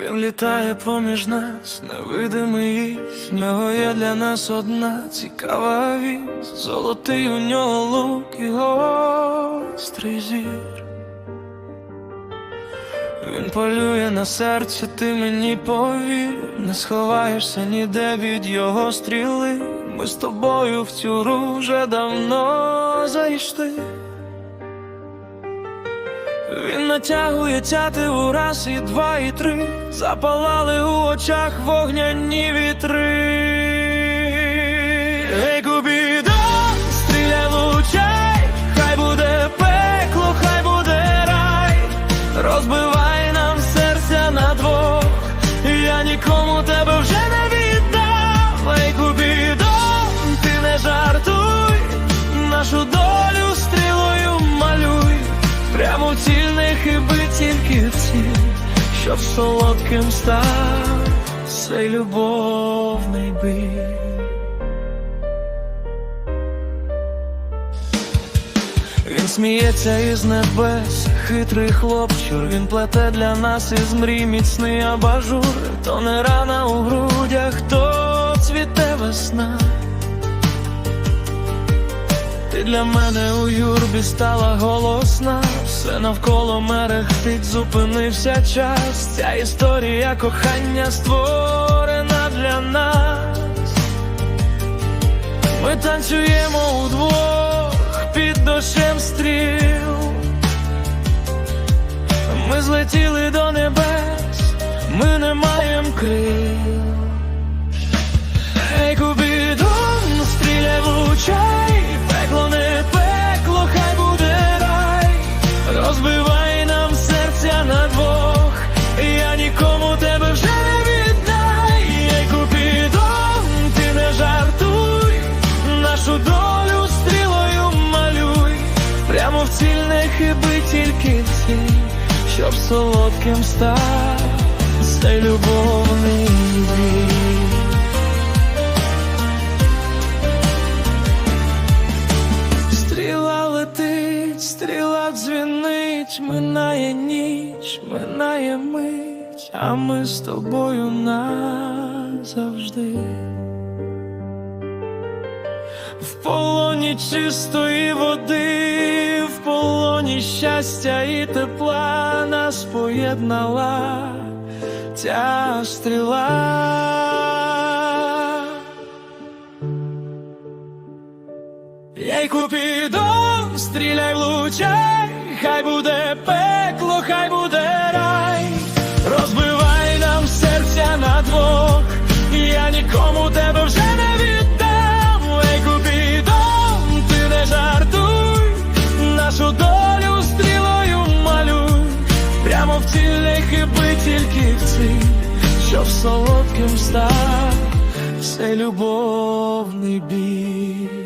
Він літає поміж нас, невидимий із нього є для нас одна цікава вісь Золотий у нього лук і гострий зір Він полює на серце, ти мені повір, не сховаєшся ніде від його стріли. Ми з тобою в цю гру вже давно зайшли. Він натягує тяти раз, і два, і три, запалали у очах вогняні вітри. Прямо в ціль не хиби тільки в ціль, щоб солодким став цей любовний бій. Він сміється із небес, хитрий хлопчур, він плете для нас із мрій міцний абажур, то не рана у грудях, то цвіте весна. Для мене у юрбі стала голосна, все навколо мерехтить, зупинився час. Ця історія кохання створена для нас. Ми танцюємо удвох під дощем стріл. Ми злетіли до небес, ми не маємо крил. Прямо в ціль хиби тільки ціль, щоб солодким став цей любовний бій. Стріла летить, стріла дзвінить, минає ніч, минає мить, а ми з тобою назавжди. В полоні чистої води, щастя і тепла нас поєднала ця стріла. Ей, купідом, стріляй влучай, хай буде пекло, хай буде тільки в цим, що в солодким став все любовний бій.